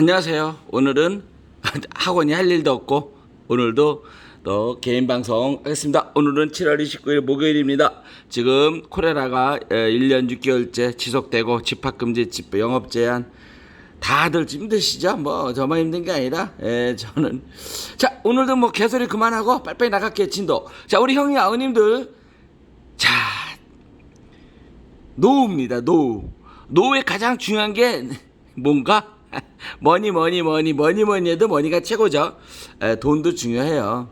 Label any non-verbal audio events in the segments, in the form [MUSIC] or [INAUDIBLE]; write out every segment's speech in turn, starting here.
안녕하세요. 오늘은 [LAUGHS] 학원이 할 일도 없고 오늘도 또 개인 방송 하겠습니다. 오늘은 7월 29일 목요일입니다. 지금 코레라가 1년 6개월째 지속되고 집합 금지, 집 영업 제한 다들 힘드시죠? 뭐 저만 힘든 게 아니라 예, 저는 자 오늘도 뭐 개소리 그만하고 빨리빨리 나갈게요 진도. 자 우리 형님 아우님들 자 노후입니다. 노후. 노후의 가장 중요한 게 뭔가 뭐니 뭐니 뭐니 뭐니 뭐니 해도 머니가 최고죠. 에, 돈도 중요해요.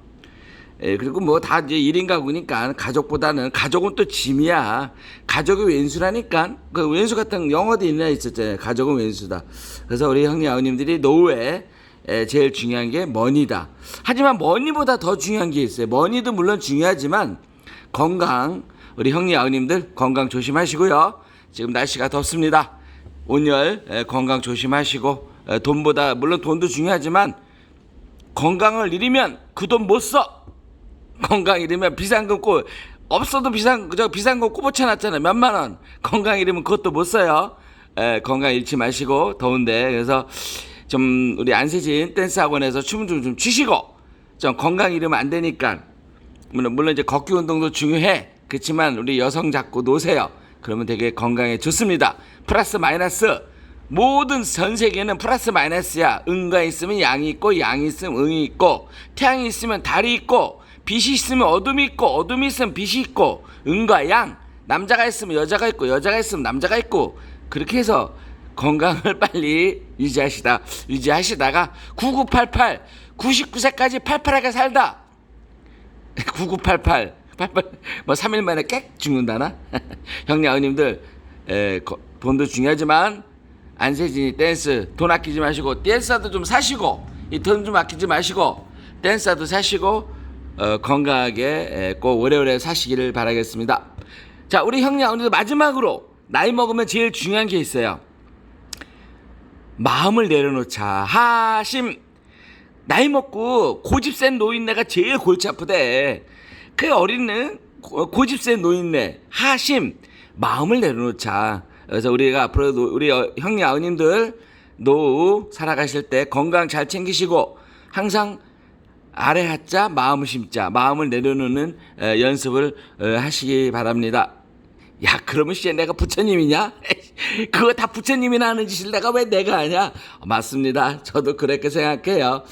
에, 그리고 뭐 다 이제 1인 가구니까 가족보다는 가족은 또 짐이야. 가족이 왼수라니까. 그 왼수 같은 영어도 있나 있었잖아요. 가족은 왼수다. 그래서 우리 형님 아버님들이 노후에 에, 제일 중요한 게 머니다. 하지만 머니보다 더 중요한 게 있어요. 머니도 물론 중요하지만 건강 우리 형님 아버님들 건강 조심하시고요. 지금 날씨가 덥습니다. 온열 에, 건강 조심하시고 에, 돈보다 물론 돈도 중요하지만 건강을 잃으면 그 돈 못 써. [LAUGHS] 건강 잃으면 비상금 꼭 없어도 비상 저 비상금 꼭 붙여놨잖아요. 몇만 원. [LAUGHS] 건강 잃으면 그것도 못 써요. 에, 건강 잃지 마시고 더운데 그래서 좀 우리 안세진 댄스 학원에서 춤 좀 좀 추시고 좀 건강 잃으면 안 되니까 물론 물론 이제 걷기 운동도 중요해. 그렇지만 우리 여성 잡고 노세요. 그러면 되게 건강에 좋습니다. 플러스 마이너스 모든 전 세계는 플러스 마이너스야. 응가 있으면 양이 있고 양이 있으면 응이 있고 태양이 있으면 달이 있고 빛이 있으면 어둠이 있고 어둠이 있으면 빛이 있고 응과 양 남자가 있으면 여자가 있고 여자가 있으면 남자가 있고 그렇게 해서 건강을 [LAUGHS] 빨리 유지하시다 유지하시다가 9988 99세까지 팔팔하게 살다 [LAUGHS] 9988 88, 뭐 3일 만에 깨 죽는다나? [LAUGHS] 형님 아버님들 에, 거- 돈도 중요하지만 안세진이 댄스 돈 아끼지 마시고 댄스도 좀 사시고 이 돈 좀 아끼지 마시고 댄스도 사시고 어, 건강하게 에, 꼭 오래오래 사시기를 바라겠습니다. 자 우리 형님 아버님들 마지막으로 나이 먹으면 제일 중요한 게 있어요. 마음을 내려놓자 하심 나이 먹고 고집 센 노인네가 제일 골치 아프대. 그 어린애 고- 고집 센 노인네 하심 마음을 내려놓자. 그래서 우리가 앞으로 노- 우리 어- 형님 아버님들 노후 살아가실 때 건강 잘 챙기시고 항상 아래 하자 마음을 심자 마음을 내려놓는 어, 연습을 어, 하시기 바랍니다. 야 그러면 씨 내가 부처님이냐? [LAUGHS] 그거 다 부처님이나 하는 짓을 내가 왜 내가 하냐? 어, 맞습니다. 저도 그렇게 생각해요.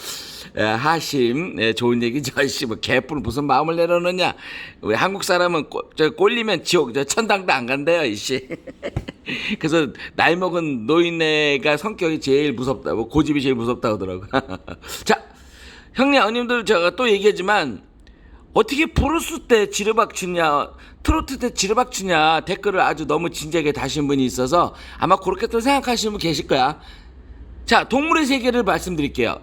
에, 하심 에, 좋은 얘기죠. [LAUGHS] 씨뭐 개뿔 무슨 마음을 내려놓냐? 우리 한국 사람은 꼬, 저 꼴리면 지옥 저 천당도 안 간대요 이씨. [LAUGHS] 그래서 나이 먹은 노인네가 성격이 제일 무섭다고 고집이 제일 무섭다고 하더라고. 자 형님 아님들 제가 또 얘기하지만 어떻게 브루스 때 지르박 추냐 트로트 때 지르박 추냐 댓글을 아주 너무 진지하게 다신 분이 있어서 아마 그렇게 또 생각하시는 분 계실 거야. 자 동물의 세계를 말씀드릴게요.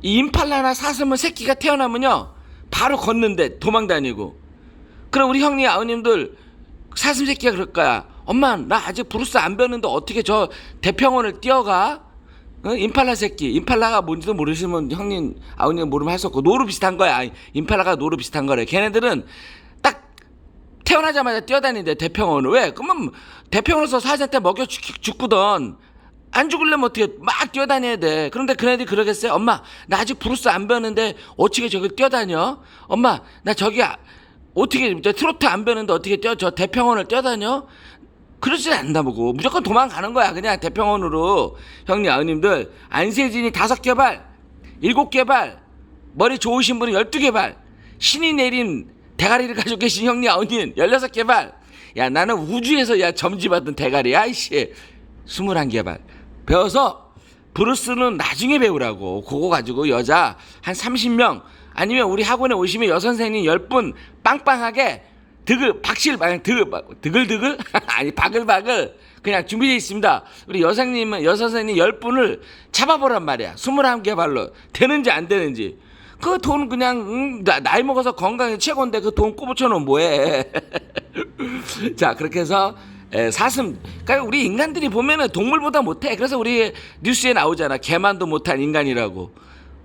이 임팔라나 사슴은 새끼가 태어나면요 바로 걷는데 도망 다니고. 그럼 우리 형님 아버님들 사슴 새끼가 그럴 거야. 엄마 나 아직 브루스 안 배웠는데 어떻게 저 대평원을 뛰어가? 어? 임팔라 새끼. 임팔라가 뭔지도 모르시면 형님 아버님 모르면 할 수 없고 노루 비슷한 거야. 임팔라가 노루 비슷한 거래. 걔네들은 딱 태어나자마자 뛰어다니는데 대평원을. 왜? 그러면 대평원에서 사자한테 먹여 죽, 죽거든. 안 죽으려면 어떻게 막 뛰어다녀야 돼. 그런데 그네들이 그러겠어요? 엄마 나 아직 브루스 안 배웠는데 어떻게 저기 뛰어다녀? 엄마 나 저기 아- 어떻게 저 트로트 안 배웠는데 어떻게 뛰어? 저 대평원을 뛰어다녀 그러지 않나 보고 무조건 도망가는 거야 그냥 대평원으로. 형님 아버님들 안세진이 다섯 개발 일곱 개발 머리 좋으신 분은 열두 개발 신이 내린 대가리를 [LAUGHS] 가지고 계신 형님 아버님 열여섯 개발. 야 나는 우주에서 야 점지받은 대가리야 이씨. 스물한 개발. 배워서 브루스는 나중에 배우라고. 그거 가지고 여자 한 30명 아니면 우리 학원에 오시면 여선생님 10분 빵빵하게 드글 박실 마냥 드글 드글드글 아니 바글바글 그냥 준비되어 있습니다. 우리 여생님은 여선생님 10분을 잡아보란 말이야. 21개 발로 되는지 안 되는지. 그 돈 그냥 음, 나, 나이 먹어서 건강이 최고인데 그 돈 꼬부쳐 놓으면 뭐해. [LAUGHS] 자 그렇게 해서 에, 사슴 그러니까 우리 인간들이 보면은 동물보다 못해. 그래서 우리 뉴스에 나오잖아. 개만도 못한 인간이라고.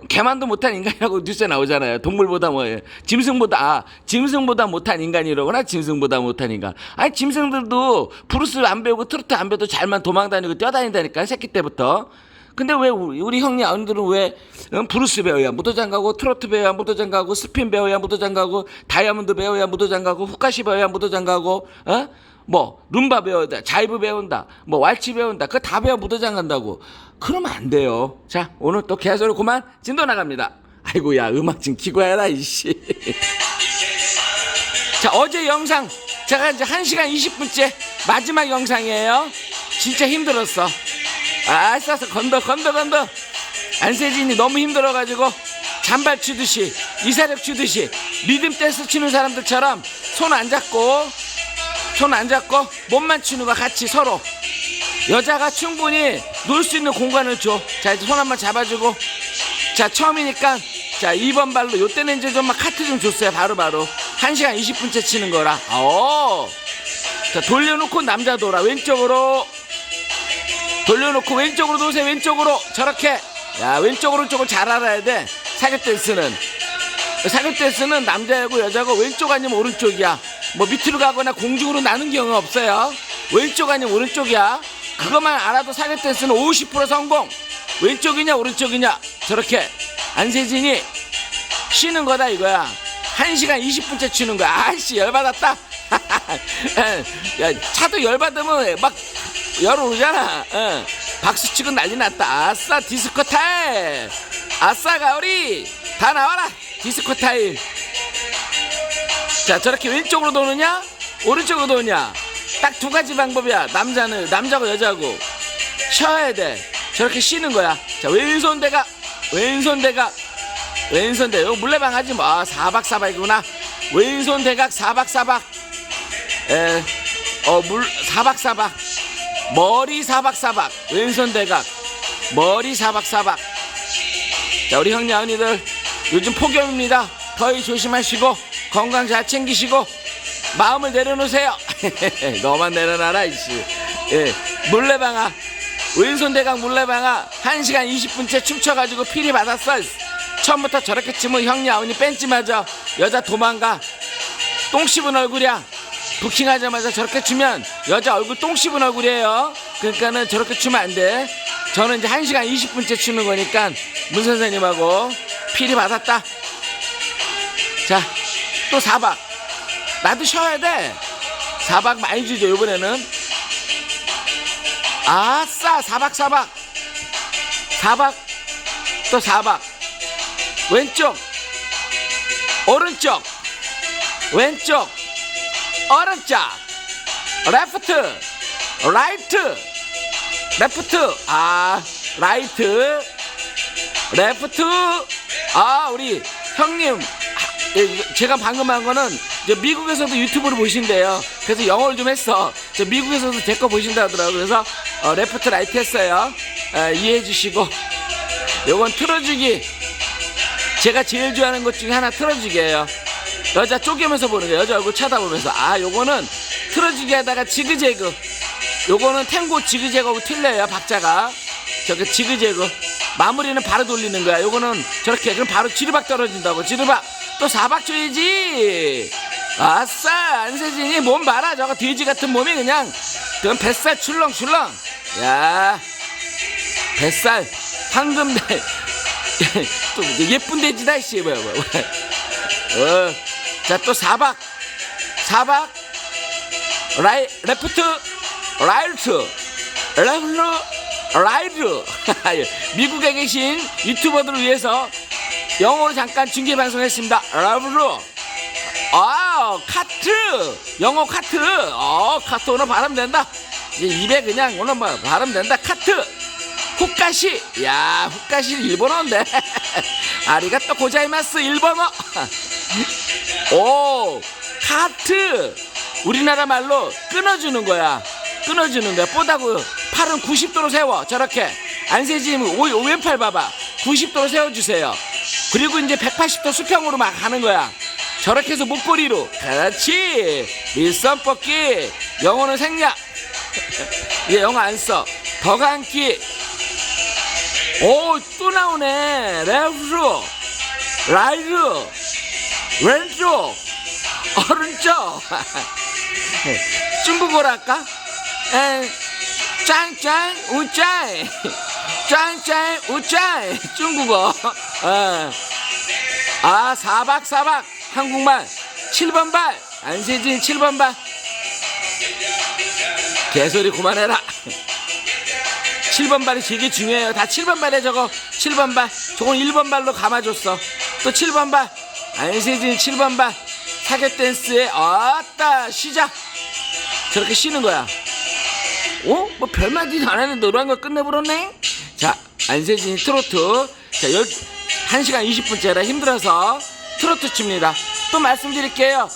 개만도 못한 인간이라고 뉴스에 나오잖아요. 동물보다 뭐 짐승보다 아, 짐승보다 못한 인간이라거나 짐승보다 못한 인간. 아니 짐승들도 브루스 안 배우고 트로트 안 배워도 잘만 도망다니고 뛰어다닌다니까 새끼 때부터. 근데 왜 우리, 우리 형님 언니들은 왜 응? 브루스 배워야 무도장 가고 트로트 배워야 무도장 가고 스핀 배워야 무도장 가고 다이아몬드 배워야 무도장 가고 후카시 배워야 무도장 가고 어? 뭐 룸바 배운다 자이브 배운다 뭐 왈츠 배운다 그거 다 배워 무도장 간다고 그러면 안 돼요. 자 오늘 또 개소리 그만 진도 나갑니다. 아이고 야 음악 좀 키고 해라 이씨. 자 어제 영상 제가 이제 1시간 20분째 마지막 영상이에요. 진짜 힘들었어. 아 싸서 건더 건더 건더. 안세진이 너무 힘들어가지고 잔발 추듯이 이사력 추듯이 리듬 댄스 추는 사람들처럼 손 안 잡고 손 안 잡고 몸만 추는 거 같이 서로 여자가 충분히 놀 수 있는 공간을 줘 자 이제 손 한번 잡아주고. 자 처음이니까 자 2번 발로 요때는 이제 좀막 카트 좀 줬어요 바로 바로. 1시간 20분째 치는 거라. 어. 자 돌려놓고 남자 돌아. 왼쪽으로. 돌려놓고 왼쪽으로 놓으세요 왼쪽으로. 저렇게. 야 왼쪽 오른쪽을 잘 알아야 돼. 사격 댄스는. 사격 댄스는 남자하고 여자고 왼쪽 아니면 오른쪽이야. 뭐 밑으로 가거나 공중으로 나는 경우 없어요. 왼쪽 아니면 오른쪽이야 그것만 알아도 사격 댄스는 50% 성공. 왼쪽이냐 오른쪽이냐. 저렇게 안세진이 쉬는 거다 이거야. 1시간 20분째 추는 거야. 아씨 열받았다. [LAUGHS] 야 차도 열받으면 막 열 오르잖아. 어. 박수 치고 난리 났다. 아싸 디스코 타임 아싸 가오리. 다 나와라. 디스코 타임 자 저렇게 왼쪽으로 도느냐? 오른쪽으로 도느냐 딱 두 가지 방법이야. 남자는 남자고 여자고. 쉬어야 돼. 저렇게 쉬는 거야. 자 왼손 대각 왼손 대각 왼손 이거 물레방 하지 마. 사박 사박이구나. 왼손 대각 사박 사박. 에 어물 사박 사박. 머리 사박 사박. 왼손 대각 머리 사박 사박. 자 우리 형님 언니들 요즘 폭염입니다. 더위 조심하시고 건강 잘 챙기시고 마음을 내려놓으세요 [LAUGHS] 너만 내려놔라 이씨 예 물레방아 왼손 대각 물레방아 1시간 20분째 춤춰가지고 피리 받았어 처음부터 저렇게 치면 형님 언니 뺀지 맞아 여자 도망가 똥 씹은 얼굴이야 부킹하자마자 저렇게 추면 여자 얼굴 똥 씹은 얼굴이에요. 그러니까는 저렇게 추면 안 돼. 저는 이제 1시간 20분째 추는 거니까 문 선생님하고 필이 받았다. 자, 또 4박. 나도 쉬어야 돼. 4박 많이 주죠, 이번에는. 아싸, 4박, 4박. 4박, 또 4박. 왼쪽, 오른쪽, 왼쪽, 오른쪽 레프트 라이트 레프트 아 라이트 레프트 아 우리 형님 제가 방금 한 거는 이제 미국에서도 유튜브를 보신대요 그래서 영어를 좀 했어 저 미국에서도 제 거 보신다 하더라고요 그래서 어, 레프트 라이트 했어요 에, 이해해 주시고 요건 틀어주기 제가 제일 좋아하는 것 중에 하나 틀어주기예요 여자 쪼개면서 보는 거예요. 여자 얼굴 쳐다보면서. 아, 요거는 틀어지게 하다가 지그재그. 요거는 탱고 지그재그하고 틀려요, 박자가. 저게 지그재그. 마무리는 바로 돌리는 거야. 요거는 저렇게. 그럼 바로 지르박 떨어진다고. 지르박. 또 사박 줘야지. 아싸, 안세진이 몸 봐라. 저거 돼지 같은 몸이 그냥. 그럼 뱃살 출렁출렁. 야, 뱃살. 황금, 또 [LAUGHS] 예쁜 돼지다, 씨. 뭐야, 뭐야. 어. 자, 또 사박. 사박. 라이, 레프트. 라이트. 레프트. 라이트. [LAUGHS] 미국에 계신 유튜버들을 위해서 영어로 잠깐 중계 방송했습니다. 레프트. 아, 카트. 영어 카트. 어, 카트 오늘 발음 된다. 이제 입에 그냥 오늘 뭐 발음 된다. 카트. 후카시. 야, 후카시 일본어인데. [LAUGHS] 아리가또 고자이마스 일본어. [LAUGHS] 오 카트 우리나라 말로 끊어주는 거야 끊어주는 거야 뽀다구 팔은 90도로 세워 저렇게 안세진 오, 왼팔 봐봐 90도로 세워주세요 그리고 이제 180도 수평으로 막 하는 거야 저렇게 해서 목걸이로 그렇지 밀선 뽑기. 영어는 생략. 얘 영어 안써. 더 감기 오 또 나오네. 레프트. 라이트. 왼쪽. 오른쪽. [LAUGHS] 중국어로 할까? 에, 짱짱 우짱 짠짠 우짠 중국어. [LAUGHS] 어. 아 사박 사박 한국말 7번 발 안세진 7번 발. 개소리 그만해라. [LAUGHS] 7번 발이 되게 중요해요. 다 7번 발에 저거. 7번 발. 저건 1번 발로 감아줬어. 또 7번 발 안세진 7번 발. 사계 댄스에 아따 시작. 저렇게 쉬는 거야. 어? 뭐 별말도 안 하는데 노란 거 끝내버렸네? 자, 안세진이 트로트. 자, 열, 1시간 20분째라 힘들어서 트로트 칩니다. 또 말씀드릴게요.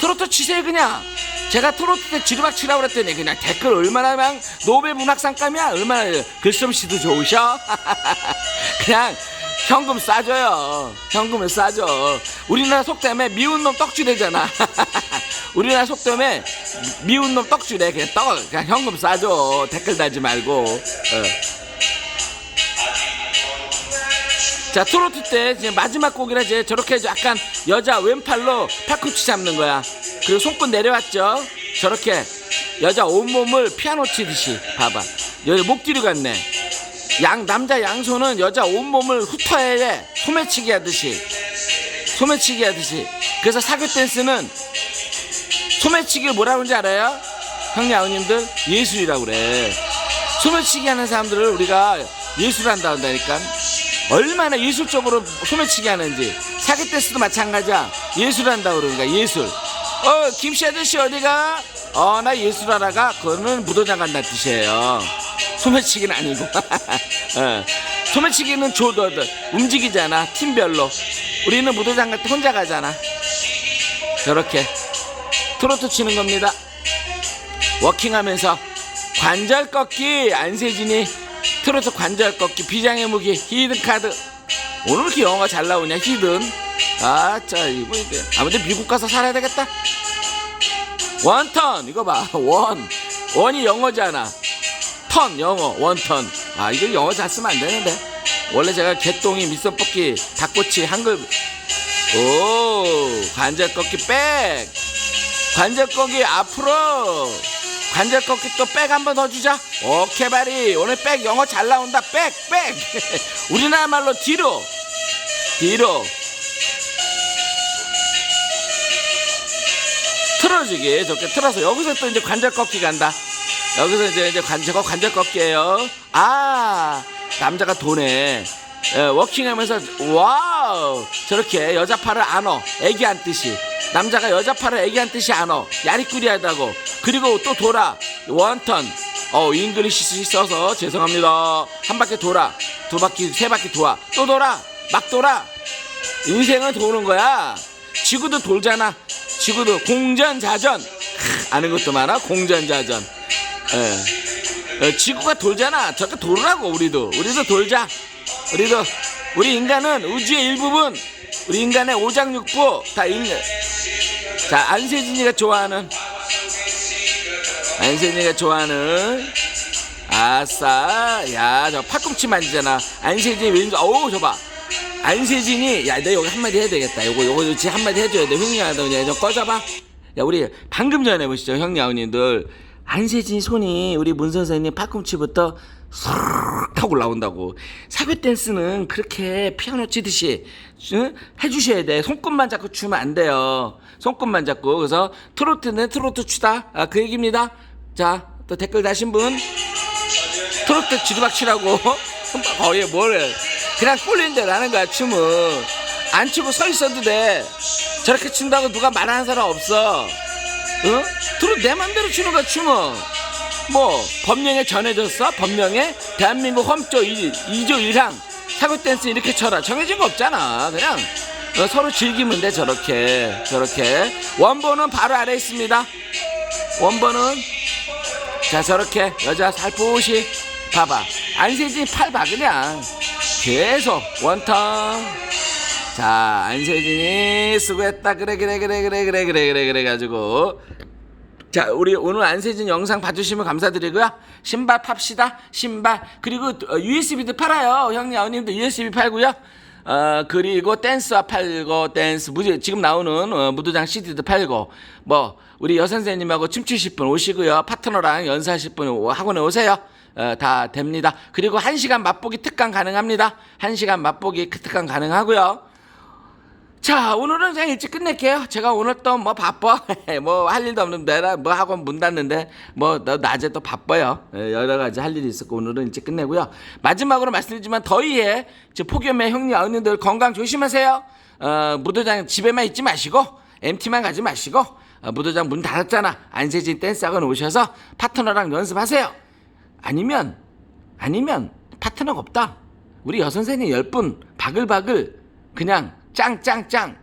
트로트 치세요, 그냥. 제가 트로트 때 지르박 치라고 그랬더니 그냥 댓글 얼마나 막 노벨 문학상감이야? 얼마나 글솜씨도 좋으셔? [LAUGHS] 그냥 현금 싸줘요. 현금을 싸줘. 우리나라 속담에 미운 놈 떡주대잖아. [LAUGHS] 우리나라 속담에 미운 놈 떡주래. 그냥 떡, 그냥 현금 싸줘. 댓글 달지 말고. 어. 자, 트로트 때 이제 마지막 곡이라 이제 저렇게 이제 약간 여자 왼팔로 팔꿈치 잡는 거야. 그리고 손끝 내려왔죠. 저렇게 여자 온몸을 피아노 치듯이 봐봐. 여기 목 뒤로 갔네. 양 남자 양손은 여자 온몸을 훑어야 소매치기 하듯이 소매치기 하듯이 그래서 사교 댄스는 소매치기를 뭐라고 하는지 알아요? 형님 아버님들 예술이라고 그래 소매치기 하는 사람들을 우리가 예술한다 한다니까 얼마나 예술적으로 소매치기 하는지. 사교 댄스도 마찬가지야. 예술한다 그러니까 예술. 어 김씨 아저씨 어디가? 어 나 예술하다가 그거는 무도장 간다는 뜻이에요. 소매치기는 아니고. [LAUGHS] 어. 소매치기는 조도 움직이잖아. 팀별로. 우리는 무도장 갈 때 혼자 가잖아. 저렇게. 트로트 치는 겁니다. 워킹하면서. 관절 꺾기. 안세진이 트로트 관절 꺾기 비장의 무기 히든 카드. 오늘 이렇게 영어가 잘 나오냐 히든? 아짜 이거 이게. 아무튼 미국 가서 살아야 되겠다. 원턴 이거 봐원. 원이 영어잖아. 턴 영어 원턴. 아 이거 영어 잘 쓰면 안 되는데. 원래 제가 개똥이 뽑기 닭꼬치 한글. 오 관절 꺾기 백. 관절 꺾기 앞으로 관절 꺾기 또 백 한 번 더 주자. 오케이 바리. 오늘 백 영어 잘 나온다. 백 백. [LAUGHS] 우리나라 말로 뒤로. 뒤로. 틀어주기. 저렇게 틀어서 여기서 또 이제 관절 꺾기 간다. 여기서 이제 이제 관 저거 관절 꺾기예요. 아 남자가 도네. 예, 워킹하면서 와우. 저렇게 여자 팔을 안어. 애기 안듯이 남자가 여자 팔을 애기 안듯이 안어. 야리꾸리하다고. 그리고 또 돌아. 원턴. 어 잉글리시 써서 죄송합니다. 한 바퀴 돌아. 두 바퀴 세 바퀴 돌아. 또 돌아. 막 돌아. 인생은 도는 거야. 지구도 돌잖아. 지구도 공전자전. 크, 아는 것도 많아. 공전자전. 예. 어, 지구가 돌잖아. 저렇게 돌으라고 우리도. 우리도 돌자. 우리도 우리 인간은 우주의 일부분 우리 인간의 오장육부 다 인간 자 안세진이가 좋아하는 안세진이가 좋아하는 아싸 야저 팔꿈치 만지잖아. 안세진이 왠지 어우 저 봐. 안세진이 야너 여기 한마디 해야 되겠다. 요거 요거 진짜 한마디 해줘야 돼. 형님 아버님 좀 꺼져봐. 야 우리 방금 전에 보시죠 형님 아버님들. 안세진 손이 우리 문 선생님 팔꿈치부터 쏙 하고 올라온다고. 사교 댄스는 그렇게 피아노 치듯이 응? 해주셔야 돼. 손끝만 잡고 추면 안 돼요. 손끝만 잡고. 그래서 트로트는 트로트 추다. 아, 그 얘기입니다. 자 또 댓글 다신 분. 트로트 지르박 치라고. 거의 뭘 그냥 꼴린 대로 하는 거야 춤은 안 추고 서 있어도 돼. 저렇게 춘다고 누가 말하는 사람 없어. 응? 트로트 내 맘대로 추는 거야 춤은 뭐 법령에 전해졌어? 법령에? 대한민국 험조 2조 1항. 사고 댄스 이렇게 쳐라. 정해진 거 없잖아. 그냥. 어, 서로 즐기면 돼 저렇게. 저렇게. 원본은 바로 아래 있습니다. 원본은. 자 저렇게. 여자 살포시. 봐봐. 안세진 팔봐 그냥. 계속. 원턴 자 안세진이 수고했다. 그래 그래 그래 그래 그래 그래 그래, 그래 가지고. 자 우리 오늘 안세진 영상 봐주시면 감사드리고요. 신발 팝시다. 신발. 그리고 어, USB도 팔아요. 형님 아버님도 USB 팔고요. 어 그리고 댄스와 팔고 댄스 무지 지금 나오는 어, 무도장 CD도 팔고 뭐 우리 여선생님하고 춤추실 분 오시고요. 파트너랑 연사하실 분 학원에 오세요. 어, 다 됩니다. 그리고 1시간 맛보기 특강 가능합니다. 1시간 맛보기 특강 가능하고요. 자 오늘은 그냥 일찍 끝낼게요. 제가 오늘 또 뭐 바빠. [LAUGHS] 뭐 할 일도 없는데 나 뭐 학원 문 닫는데 뭐너 낮에 또 바빠요. 예, 여러 가지 할 일이 있었고 오늘은 일찍 끝내고요. 마지막으로 말씀드리지만 더위에 저 폭염에 형님 아우님들 건강 조심하세요. 어, 무도장 집에만 있지 마시고 MT만 가지 마시고 어, 무도장 문 닫았잖아. 안세진 댄스 학원 오셔서 파트너랑 연습하세요. 아니면 아니면 파트너가 없다. 우리 여선생님 열분 바글바글 그냥 짱짱짱.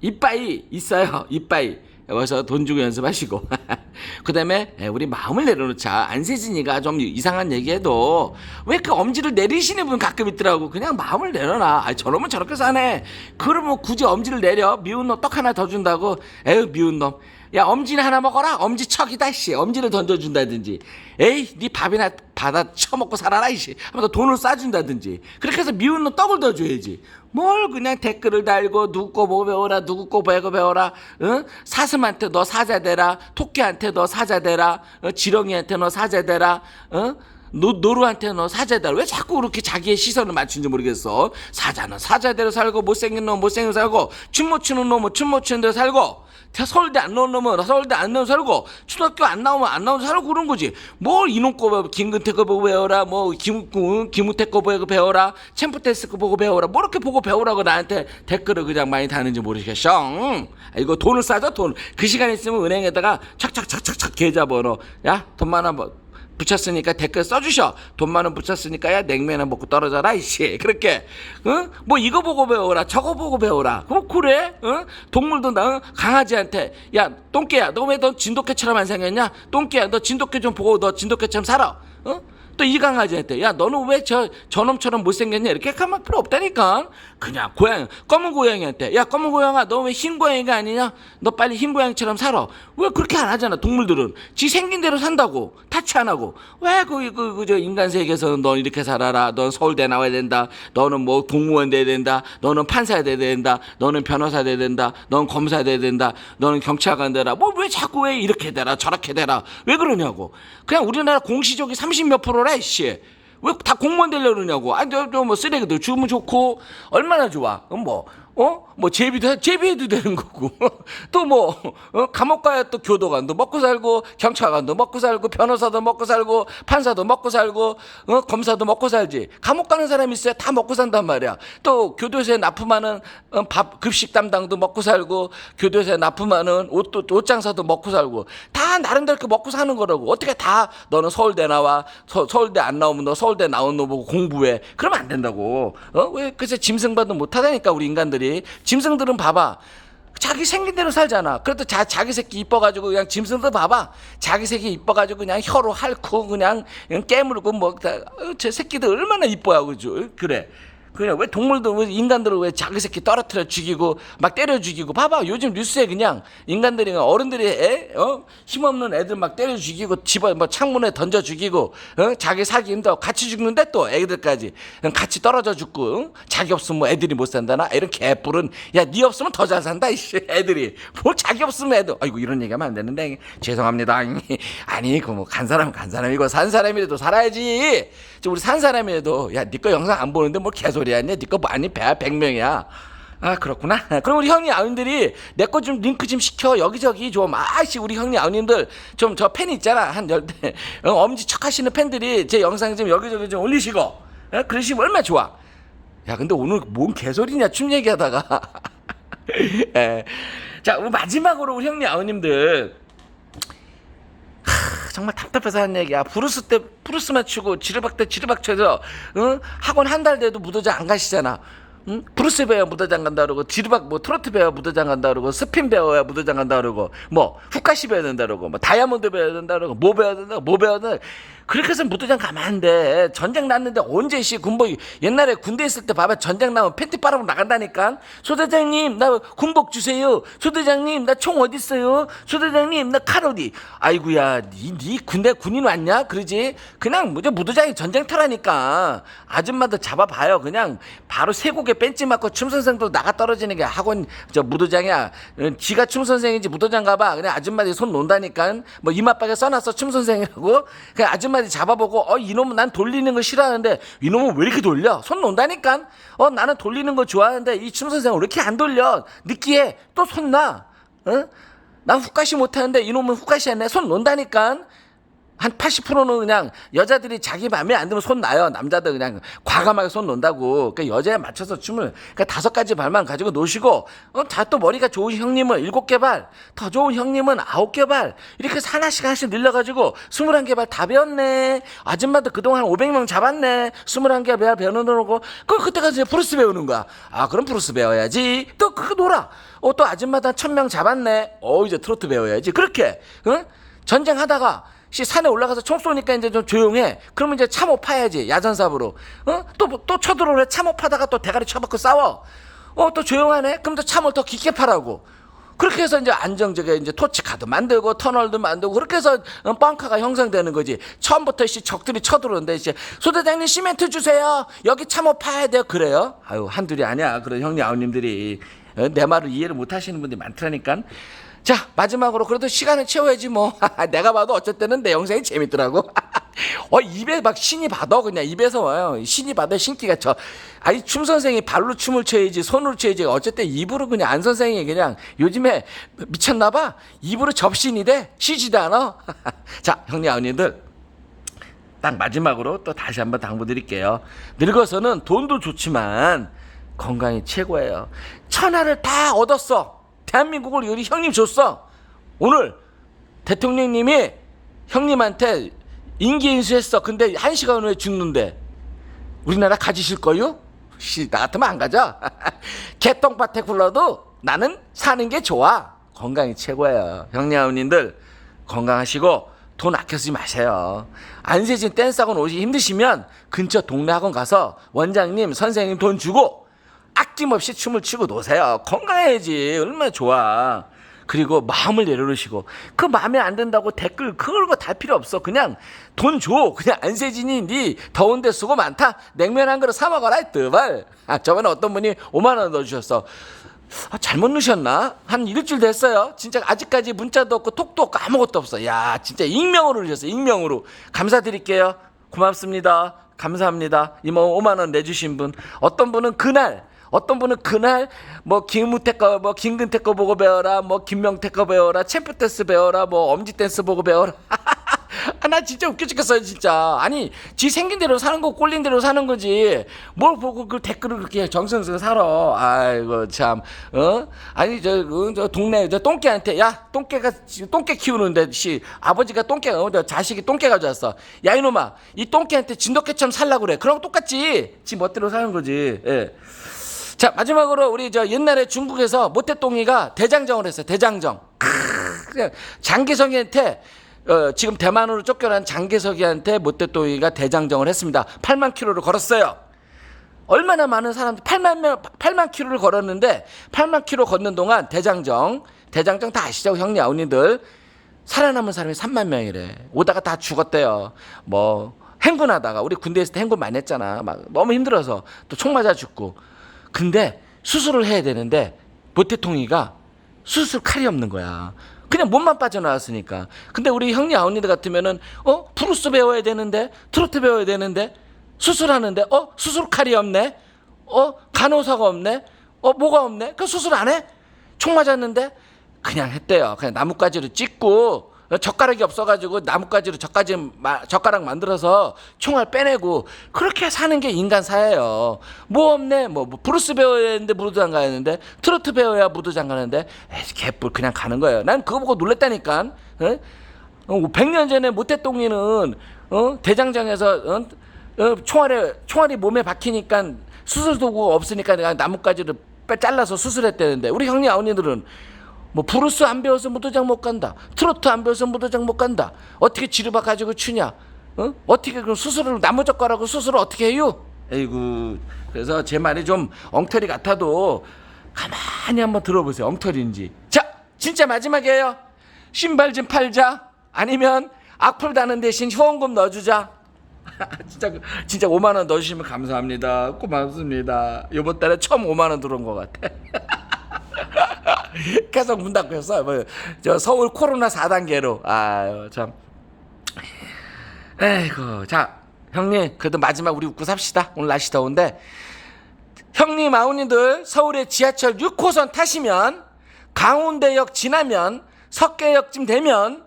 이빠이 있어요. [LAUGHS] 이빠이. 여기서 돈 주고 연습하시고. [LAUGHS] 그 다음에 우리 마음을 내려놓자. 안세진이가 좀 이상한 얘기해도 왜 그 엄지를 내리시는 분 가끔 있더라고. 그냥 마음을 내려놔. 아 저놈은 저렇게 사네. 그러면 굳이 엄지를 내려? 미운 놈 떡 하나 더 준다고? 에휴 미운 놈 야 엄지는 하나 먹어라 엄지척이다 씨 엄지를 던져준다든지 에이 네 밥이나 받아 처먹고 살아라 이씨 하면서 돈을 싸준다든지 그렇게 해서 미운 놈 떡을 더 줘야지 뭘 그냥 댓글을 달고 누구 거 보고 배워라 누구 거 배고 배워라 응? 사슴한테 너 사자 되라 토끼한테 너 사자 되라 어? 지렁이한테 너 사자 되라 어? 노, 노루한테 너 사자다. 왜 자꾸 그렇게 자기의 시선을 맞춘지 모르겠어. 사자는 사자대로 살고, 못생긴 놈 못생긴 살고, 춤 못 추는 놈은 춤 못 추는 대로 살고, 서울대 안 나온 놈은 서울대 안 나온 살고, 초등학교 안 나오면 안 나온 살고 그런 거지. 뭘 이놈 거 배워, 김근태 거 보고 배워라, 뭐, 김, 응, 김우태 거 보고 배워라, 챔프테스 거 보고 배워라, 뭐 이렇게 보고 배우라고 나한테 댓글을 그냥 많이 다는지 모르겠어. 응. 아, 이거 돈을 싸줘, 돈. 그 시간 있으면 은행에다가 착착착착착 계좌번호. 야, 돈 많아, 뭐. 붙였으니까 댓글 써주셔. 돈 많은 붙였으니까 야 냉면은 먹고 떨어져라 이씨. 그렇게 응? 뭐 이거 보고 배워라. 저거 보고 배워라. 뭐 그래? 응? 동물도 나 응? 강아지한테 야 똥개야 너 왜 너 진돗개처럼 안 생겼냐? 똥개야 너 진돗개 좀 보고 너 진돗개처럼 살아. 응? 또 이 강아지한테 야 너는 왜 저 저놈처럼 못생겼냐? 이렇게 가만 필요 없다니까. 그냥 고양 검은 고양이한테 야 검은 고양아 너 왜 흰 고양이가 아니냐? 너 빨리 흰 고양이처럼 살아. 왜 그렇게 안 하잖아 동물들은. 지 생긴 대로 산다고 타치 안 하고 왜그그 저 인간 세계에서는 넌 이렇게 살아라? 넌 서울대 나와야 된다. 너는 뭐 공무원 돼야 된다. 너는 판사 돼야 된다. 너는 변호사 돼야 된다. 넌 검사 돼야 된다. 너는 경찰관 되라. 뭐 왜 자꾸 왜 이렇게 되라? 저렇게 되라. 왜 그러냐고. 그냥 우리나라 공시족이 30몇 프로 래 씨. 왜 다 공무원 되려고 그러냐고. 아니, 저, 저, 뭐, 쓰레기도 주면 좋고, 얼마나 좋아. 어, 뭐, 어? 뭐, 제비도, 해- 제비해도 되는 거고. [LAUGHS] 또 뭐, 어? 감옥 가야 또 교도관도 먹고 살고, 경찰관도 먹고 살고, 변호사도 먹고 살고, 판사도 먹고 살고, 어? 검사도 먹고 살지. 감옥 가는 사람이 있어야 다 먹고 산단 말이야. 또 교도소에 납품하는 어, 밥, 급식 담당도 먹고 살고, 교도소에 납품하는 옷도, 옷장사도 먹고 살고, 다 나름대로 이렇게 먹고 사는 거라고. 어떻게 다 너는 서울대 나와, 서, 서울대 안 나오면 너 서울대 나온 놈 보고 공부해. 그러면 안 된다고. 어? 왜 그래서 짐승반도 못 하다니까 우리 인간들이. 짐승들은 봐봐. 자기 생긴 대로 살잖아. 그래도 자, 자기 새끼 이뻐가지고 그냥 짐승들 봐봐. 자기 새끼 이뻐가지고 그냥 혀로 핥고 그냥, 그냥 깨물고 뭐, 다, 어, 저 새끼들 얼마나 이뻐하고 그죠? 그래. 그냥 왜 동물들 왜 인간들을 왜 자기 새끼 떨어뜨려 죽이고 막 때려 죽이고 봐봐 요즘 뉴스에 그냥 인간들이 어른들이 애, 어? 힘없는 애들 막 때려 죽이고 집어 뭐 창문에 던져 죽이고 어? 자기 살기 힘들어 같이 죽는데 또 애들까지 같이 떨어져 죽고 응? 자기 없으면 뭐 애들이 못 산다나 이런 개뿔은 야니 없으면 더 잘 산다 이씨 애들이 뭐 자기 없으면 애들 아이고 이런 얘기하면 안 되는데 죄송합니다 [LAUGHS] 아니 그뭐간 사람 간 사람이고 산 사람이라도 살아야지 저 우리 산 사람이라도 야 니거 영상 안 보는데 뭐 개소리 하냐 니거 아니? 배야 백명이야. 아 그렇구나. [LAUGHS] 그럼 우리 형님 아우님들이 내 거 좀 링크 좀 시켜. 여기저기 좀 아씨 우리 형님 아우님들 좀 저 팬 있잖아. 한 열대 [LAUGHS] 어, 엄지 척 하시는 팬들이 제 영상 좀 여기저기 좀 올리시고. 어, 그러시면 얼마나 좋아. 야 근데 오늘 뭔 개소리냐? 춤 얘기하다가. [LAUGHS] 예. 자 우리 마지막으로 우리 형님 아우님들. 하, 정말 답답해서 하는 얘기야 브루스 때 브루스만 추고 지르박 때 지르박 쳐서 응? 학원 한 달 돼도 무도장 안 가시잖아 응? 브루스 배워 무도장 간다 그러고 지르박 뭐 트로트 배워 무도장 간다 그러고 스핀 배워야 무도장 간다 그러고 뭐 후카시 배워야 된다 그러고 뭐 다이아몬드 배워야 된다 그러고 뭐 배워야 된다 뭐 배워야 된다 그렇게 해서 무도장 가면 안 돼. 전쟁 났는데 언제 씨 군복 옛날에 군대 있을 때 봐봐 전쟁 나면 팬티 빨아고 나간다니까. 소대장님 나 군복 주세요. 소대장님 나 총 어디 있어요? 소대장님 나 칼 어디? 아이구야 니, 니 군대 군인 왔냐? 그러지? 그냥 뭐죠 무도장이 전쟁터라니까. 아줌마들 잡아봐요. 그냥 바로 쇠고개 벤치 맞고 춤 선생도 나가 떨어지는 게 학원 저 무도장이야. 어, 지가 춤 선생인지 무도장 가봐. 그냥 아줌마들이 손 논다니까. 뭐 이마박에 써놨어 춤 선생이라고. 그냥 아줌마들이 잡아보고 어 이놈은 난 돌리는 거 싫어하는데 이놈은 왜 이렇게 돌려? 손 논다니까. 어 나는 돌리는 거 좋아하는데 이 춤 선생은 왜 이렇게 안 돌려? 느끼해. 또 손 나. 어? 난 훅가시 못하는데 이놈은 훅가시 했네. 손 논다니까. 한 80%는 그냥 여자들이 자기 마음에 안 들면 손 놔요. 남자들 그냥 과감하게 손 놓는다고. 그러니까 여자에 맞춰서 춤을 그러니까 다섯 가지 발만 가지고 노시고 어, 다또 머리가 좋은 형님은 일곱 개 발, 더 좋은 형님은 아홉 개 발. 이렇게 하나씩 하나씩 늘려 가지고 스물한 개 발 다 배웠네. 아줌마도 그동안 500명 잡았네. 스물한 개 발 배우는 거고. 그럼 그때까지 브루스 배우는 거야. 아 그럼 브루스 배워야지. 또 그거 놀아. 어 또 아줌마도 한 천 명 잡았네. 어 이제 트로트 배워야지. 그렇게 응? 전쟁하다가 씨 산에 올라가서 총 쏘니까 이제 좀 조용해. 그러면 이제 참호 파야지 야전삽으로. 어? 또또 쳐들어오래. 참호 파다가 또 대가리 쳐박고 싸워. 어 또 조용하네. 그럼 또 참호 더 깊게 파라고. 그렇게 해서 이제 안정적에 이제 토치카도 만들고 터널도 만들고 그렇게 해서 어, 벙커가 형성되는 거지. 처음부터 씨 적들이 쳐들어오는데 이제 소대장님 시멘트 주세요. 여기 참호 파야 돼요. 그래요? 아유 한둘이 아니야. 그런 형님 아우님들이 어, 내 말을 이해를 못 하시는 분들이 많더라니까. 자 마지막으로 그래도 시간을 채워야지 뭐. [LAUGHS] 내가 봐도 때는 내 영상이 재밌더라고. [LAUGHS] 어 입에 막 신이 받아 그냥 입에서. 와요 신이 받아 신기가 쳐. 아니 춤 선생이 발로 춤을 춰야지 손으로 춰야지 어쨌든 입으로 그냥 안 선생이 그냥 요즘에 미쳤나 봐? 입으로 접신이 돼? 쉬지도 않아? [LAUGHS] 자 형님 아버님들. 딱 마지막으로 또 다시 한번 당부드릴게요. 늙어서는 돈도 좋지만 건강이 최고예요. 천하를 다 얻었어. 대한민국을 우리 형님 줬어. 오늘 대통령님이 형님한테 인기 인수했어. 근데 한 시간 후에 죽는데 우리나라 가지실 거요? 씨, 나 같으면 안 가죠. [LAUGHS] 개똥밭에 굴러도 나는 사는 게 좋아. 건강이 최고예요. 형님, 아버님들 건강하시고 돈 아껴 쓰지 마세요. 안세진 댄스 학원 오시 힘드시면 근처 동네 학원 가서 원장님, 선생님 돈 주고 아낌없이 춤을 추고 노세요. 건강해야지. 얼마나 좋아. 그리고 마음을 내려놓으시고 그 마음에 안 든다고 댓글 그걸 거달 필요 없어. 그냥 돈 줘. 그냥 안세진이 네 더운데 수고 많다. 냉면 한 그릇 사 먹어라 뜨발. 아 저번에 어떤 분이 5만 원 넣어주셨어. 아, 잘못 넣으셨나? 한 일주일 됐어요. 진짜 아직까지 문자도 없고 톡도 없고 아무것도 없어. 야 진짜 익명으로 넣으셨어 익명으로. 감사드릴게요. 고맙습니다. 감사합니다. 이모 5만 원 내주신 분. 어떤 분은 그날 어떤 분은 그날 뭐 김우택 거, 뭐 김근택 거 보고 배워라, 뭐 김명택 거 배워라, 챔프 댄스 배워라, 뭐 엄지 댄스 보고 배워라. [LAUGHS] 아, 나 진짜 웃겨 죽겠어요, 진짜. 아니, 지 생긴 대로 사는 거 꼴린 대로 사는 거지. 뭘 보고 그 댓글을 그렇게 정성스레 살아. 아이고, 참. 어? 아니, 저, 그, 저 동네, 저 똥개한테, 야, 똥개가, 똥개 키우는데, 씨, 아버지가 똥개, 어, 저 자식이 똥개 가져왔어. 야, 이놈아, 이 똥개한테 진돗개처럼 살라고 그래. 그럼 똑같지. 지 멋대로 사는 거지. 예. 자 마지막으로 우리 저 옛날에 중국에서 모태똥이가 대장정을 했어요. 대장정. 그냥 장기석이한테 어, 지금 대만으로 쫓겨난 장기석이한테 모태똥이가 대장정을 했습니다. 8만 킬로를 걸었어요. 얼마나 많은 사람들 8만 명 8만 킬로를 걸었는데 8만 킬로 걷는 동안 대장정 대장정 다 아시죠 형님 아우님들 살아남은 사람이 3만 명이래 오다가 다 죽었대요 뭐 행군하다가 우리 군대에서 도 행군 많이 했잖아 막 너무 힘들어서 또 총 맞아 죽고 근데 수술을 해야 되는데 모태통이가 수술 칼이 없는 거야. 그냥 몸만 빠져나왔으니까. 근데 우리 형님 아우님들 같으면은 어 브루스 배워야 되는데 트로트 배워야 되는데 수술하는데 어 수술 칼이 없네. 어 간호사가 없네. 어 뭐가 없네. 그 수술 안 해? 총 맞았는데 그냥 했대요. 그냥 나뭇가지로 찍고 젓가락이 없어가지고 나뭇가지로 젓가지 마- 젓가락 만들어서 총알 빼내고 그렇게 사는 게 인간 사예요. 뭐 없네. 뭐, 뭐 브루스 배워야 되는데 무도장 가는데 트로트 배워야 무도장 가는데 에이, 개뿔 그냥 가는 거예요. 난 그거 보고 놀랬다니까. 어? 어, 100년 전에 모태똥이는 어? 대장장에서 어? 어, 총알에 총알이 몸에 박히니까 수술 도구 없으니까 내가 나뭇가지를 빼 잘라서 수술했다는데 우리 형님 아버님들은 뭐 브루스 안 배워서 무도장 못 간다. 트로트 안 배워서 무도장 못 간다. 어떻게 지르바 가지고 추냐? 어? 어떻게 그 수술을 나무 젓가락으로 수술을 어떻게 해요? 에이구. 그래서 제 말이 좀 엉터리 같아도 가만히 한번 들어보세요. 엉터리인지. 자, 진짜 마지막이에요. 신발 좀 팔자. 아니면 악플 다는 대신 후원금 넣어주자. [LAUGHS] 진짜 진짜 5만 원 넣어주시면 감사합니다. 고맙습니다. 이번 달에 처음 5만 원 들어온 것 같아. [LAUGHS] [LAUGHS] 계속 문 닫고 있어. 뭐 저 서울 코로나 4단계로. 아유 참. 에이구 자 형님 그래도 마지막 우리 웃고 삽시다. 오늘 날씨 더운데 형님 아우님들 서울의 지하철 6호선 타시면 강운대역 지나면 석계역쯤 되면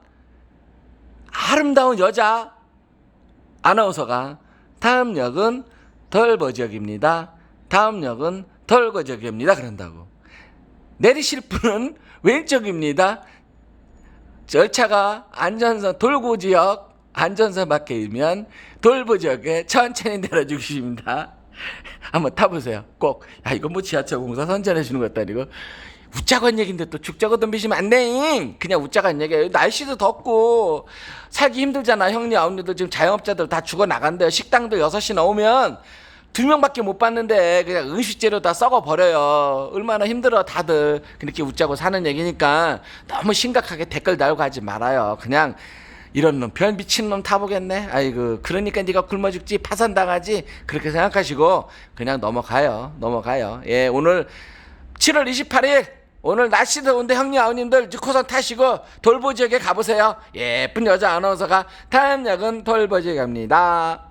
아름다운 여자 아나운서가 다음 역은 덜버지역입니다. 다음 역은 덜거지역입니다. 그런다고. 내리실 분은 왼쪽입니다. 열차가 안전선 돌고 지역 안전선 밖에 있으면 돌보지역에 천천히 내려주십니다. [LAUGHS] 한번 타보세요. 꼭. 야 이거 뭐 지하철 공사 선전해 주는 것도 아니고 웃자고 한 얘기인데 또 죽자고 덤비시면 안 돼. 그냥 웃자고 한 얘기예요. 날씨도 덥고 살기 힘들잖아. 형님 아버님들 지금 자영업자들 다 죽어 나간대요. 식당도 6시 넘으면 두 명밖에 못 봤는데 그냥 음식재료 다 썩어 버려요. 얼마나 힘들어 다들 그렇게 웃자고 사는 얘기니까 너무 심각하게 댓글 달고 하지 말아요. 그냥 이런 놈, 별 미친 놈 타보겠네. 아이고, 그러니까 네가 굶어 죽지, 파산 당하지. 그렇게 생각하시고 그냥 넘어가요. 넘어가요. 예, 오늘 7월 28일 오늘 날씨 더운데 형님 아우님들 6호선 타시고 돌보 지역에 가보세요. 예쁜 여자 아나운서가 다음 역은 돌보 지역에 갑니다.